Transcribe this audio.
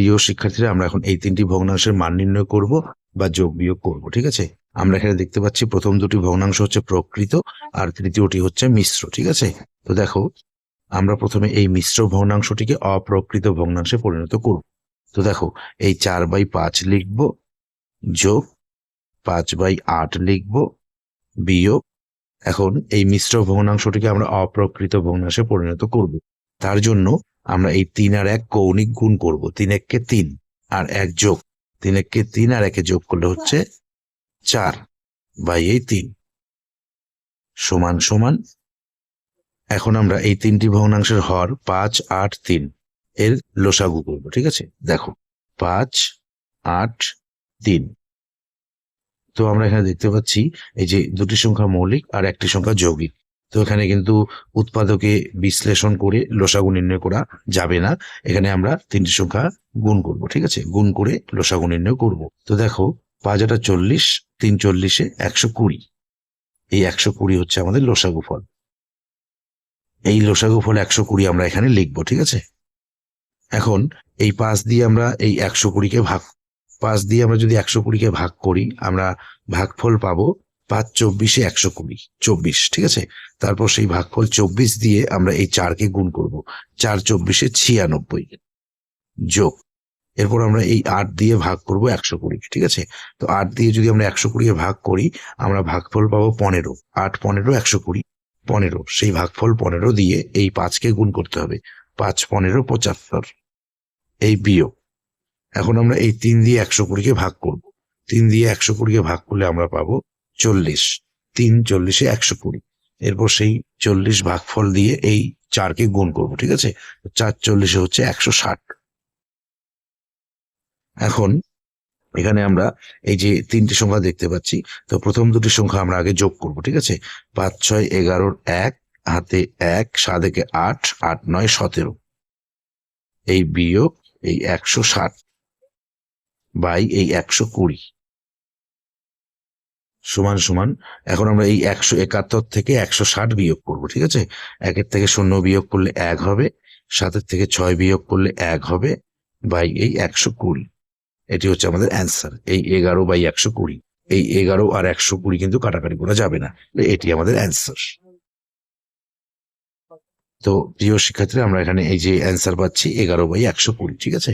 প্রিয় শিক্ষার্থীরা, আমরা এখন এই তিনটি ভগ্নাংশের মান নির্ণয় করব বা যোগ বিয়োগ করব, ঠিক আছে? আমরা এখানে দেখতে পাচ্ছি প্রথম দুটি ভগ্নাংশ হচ্ছে প্রকৃত আর তৃতীয়টি হচ্ছে মিশ্র, ঠিক আছে? তো দেখো, আমরা প্রথমে এই মিশ্র ভগ্নাংশটিকে অপ্রকৃত ভগ্নাংশে পরিণত করব। তো দেখো, এই চার বাই পাঁচ লিখব, যোগ পাঁচ বাই আট লিখব, বিয়োগ। এখন এই মিশ্র ভগ্নাংশটিকে আমরা অপ্রকৃত ভগ্নাংশে পরিণত করব। তার জন্য আমরা এই তিন আর এক কৌণিক গুণ করব। তিন এককে তিন আর এক যোগ। তিন এককে তিন আর একে যোগ করলে হচ্ছে চার বাই এই তিন। সমান সমান। এখন আমরা এই তিনটি ভগ্নাংশের হর পাঁচ, আট, তিন এর লসাগু করব, ঠিক আছে? দেখো, পাঁচ, আট, তিন। তো আমরা এখানে দেখতে পাচ্ছি এই যে দুটি সংখ্যা মৌলিক আর একটি সংখ্যা যৌগিক। তো এখানে কিন্তু উৎপাদকে বিশ্লেষণ করে লসাগু নির্ণয় করা যাবে না। এখানে আমরা তিনটি সংখ্যা গুণ করব, ঠিক আছে? গুণ করে লসাগু নির্ণয় করব। তো দেখো পাঁচ আটা চল্লিশ, তিন চল্লিশে একশো কুড়ি। এই একশো কুড়ি হচ্ছে আমাদের লসাগু ফল। এই লসাগু ফল একশো কুড়ি আমরা এখানে লিখব, ঠিক আছে? এখন এই পাঁচ দিয়ে আমরা এই একশো কুড়িকে ভাগ, পাঁচ দিয়ে আমরা যদি একশো কুড়িকে ভাগ করি, আমরা ভাগফল পাবো পাঁচ, চব্বিশে একশো কুড়ি, চব্বিশ, ঠিক আছে? তারপর সেই ভাগফল চব্বিশ দিয়ে আমরা এই চারকে গুণ করব। চার, চব্বিশে ছিয়ানব্বই যোগ। এরপর আমরা এই আট দিয়ে ভাগ করব একশো কুড়ি, ঠিক আছে? তো আট দিয়ে যদি আমরা একশো কুড়ি ভাগ করি, আমরা ভাগফল পাবো পনেরো। আট, পনেরো, একশো কুড়ি, পনেরো। সেই ভাগফল পনেরো দিয়ে এই পাঁচকে গুণ করতে হবে। পাঁচ, পনেরো, পঁচাত্তর। এই বিয়োগ। এখন আমরা এই তিন দিয়ে একশো কুড়িকে ভাগ করব। তিন দিয়ে একশো কুড়িকে ভাগ করলে আমরা পাবো চল্লিশ, তিন চল্লিশে একশো কুড়ি। এরপর সেই চল্লিশ ভাগফল দিয়ে এই চারকে গুণ করব, ঠিক আছে? চার চল্লিশে হচ্ছে একশো ষাট। এখন এখানে আমরা এই যে তিনটি সংখ্যা দেখতে পাচ্ছি, তো প্রথম দুটি সংখ্যা আমরা আগে যোগ করব, ঠিক আছে? পাঁচ, ছয়, এগারোর এক, হাতে এক, সাত একে আট আট, নয়, সতেরো। এই বিয়োগ এই একশো ষাট বাই এই একশো কুড়ি। সমান সমান, এখন আমরা এই একশো একাত্তর থেকে একশো ষাট বিয়োগ করব, ঠিক আছে? একের থেকে শূন্য বিয়োগ করলে এক হবে, সাতের থেকে ছয় বিয়োগ করলে এক হবে বাই এই একশো কুড়ি। এটি হচ্ছে আমাদের অ্যান্সার, এই এগারো বাই একশো কুড়ি। এই এগারো আর একশো কুড়ি কিন্তু কাটাকাটি করা যাবে না এটি আমাদের অ্যান্সার। তো প্রিয় শিক্ষার্থীরা, আমরা এখানে এই যে অ্যান্সার পাচ্ছি, এগারো বাই একশো কুড়ি, ঠিক আছে?